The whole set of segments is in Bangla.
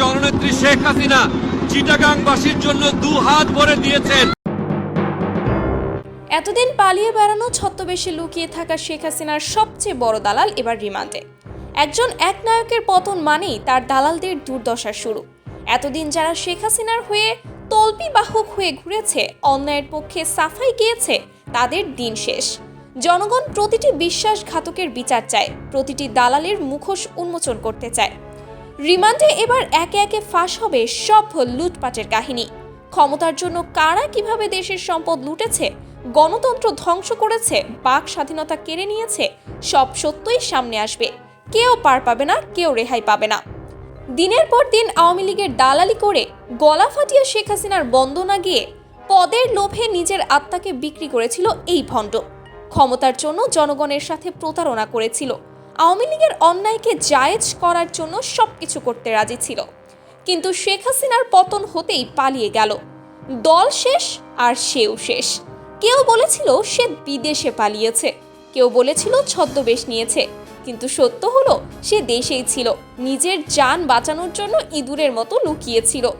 জননেত্রী শেখ হাসিনা চিটাগাংবাসীর জন্য দু হাত ভরে দিয়েছেন। এতদিন পালিয়ে বেড়ানো ছদ্মবেশে লুকিয়ে থাকা শেখ হাসিনার সবচেয়ে বড় দালাল এবার রিমান্ডে। একজন এক নায়কের পতন মানেই তার দালালদের দুর্দশা শুরু। এতদিন যারা শেখ হাসিনার হয়ে তলপি বাহক হয়ে ঘুরেছে অন্যায়ের পক্ষে সাফাই গিয়েছে তাদের দিন শেষ। জনগণ প্রতিটি বিশ্বাসঘাতকের বিচার চায়, প্রতিটি দালালের মুখোশ উন্মোচন করতে চায়। রিমান্ডে এবার একে একে ফাঁস হবে সব লুটপাটের কাহিনী। ক্ষমতার জন্য কারা কীভাবে দেশের সম্পদ লুটেছে, গণতন্ত্র ধ্বংস করেছে, বাক স্বাধীনতা কেড়ে নিয়েছে, সব সত্যই সামনে আসবে। কেউ পার পাবে না, কেউ রেহাই পাবে না। দিনের পর দিন আওয়ামী লীগের দালালি করে গলা ফাটিয়ে শেখ হাসিনার বন্দনা গিয়ে পদের লোভে নিজের আত্মাকে বিক্রি করেছিল এই ভণ্ড। ক্ষমতার জন্য জনগণের সাথে প্রতারণা করেছিল। আওয়ামী লীগের অন্যায়কে জায়েজ করার জন্য সবকিছু করতে রাজি ছিল। কিন্তু শেখ হাসিনার পতন হতেই পালিয়ে গেল। দল শেষ আর সেও শেষ। কেউ বলেছিল সে বিদেশে পালিয়েছে। কেউ বলেছিল ছদ্মবেশ নিয়েছে। কিন্তু সত্য হলো, সে দেশেই ছিল। নিজের যান বাঁচানোর জন্য ইঁদুরের মতো লুকিয়েছিল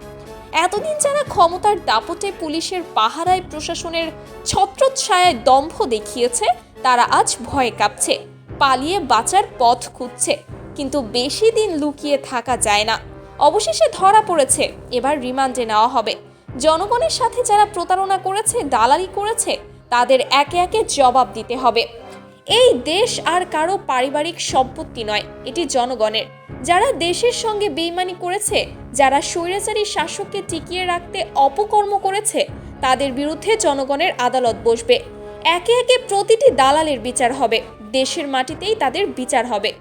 এতদিন যারা ক্ষমতার দাপটে পুলিশের পাহারায় প্রশাসনের ছত্রচ্ছায়ায় দম্ভ দেখিয়েছে, তারা আজ ভয়ে কাঁপছে, পালিয়ে বাঁচার পথ খুঁজছে, কিন্তু বেশি দিন লুকিয়ে থাকা যায় না। অবশেষে ধরা পড়েছে, এবার রিমান্ডে নেওয়া হবে। জনগণের সাথে যারা প্রতারণা করেছে, দালালি করেছে, তাদের একে একে জবাব দিতে হবে। এই দেশ আর কারও পারিবারিক সম্পত্তি নয়, এটি জনগণের। যারা দেশের সঙ্গে বেইমানি করেছে, যারা স্বৈরাচারী শাসককে টিকিয়ে রাখতে অপকর্ম করেছে, তাদের বিরুদ্ধে জনগণের আদালত বসবে। একে একে প্রতিটি দালালের বিচার হবে। দেশের মাটিতেই তাদের বিচার হবে।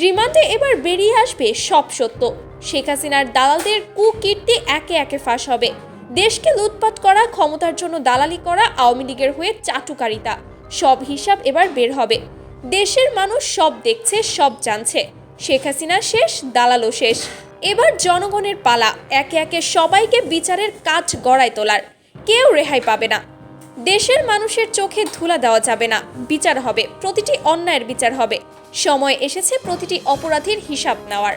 রিমান্ডে এবার বেরিয়ে আসবে সব সত্য। শেখ হাসিনার দালালদের কুকীর্তি একে একে ফাঁস হবে। দেশকে লুটপাট করা, ক্ষমতার জন্য দালালি করা আওয়ামী লীগের হয়ে চাটুকারিতা। সব হিসাব এবার বের হবে। দেশের মানুষ সব দেখছে, সব জানছে। শেখ হাসিনা শেষ, দালালও শেষ। এবার জনগণের পালা, একে একে সবাইকে বিচারের কাজ গড়ায় তোলার। কেউ রেহাই পাবে না। দেশের মানুষের চোখে ধুলা দেওয়া যাবে না। বিচার হবে, প্রতিটি অন্যায়ের বিচার হবে। সময় এসেছে প্রতিটি অপরাধীর হিসাব নেওয়ার।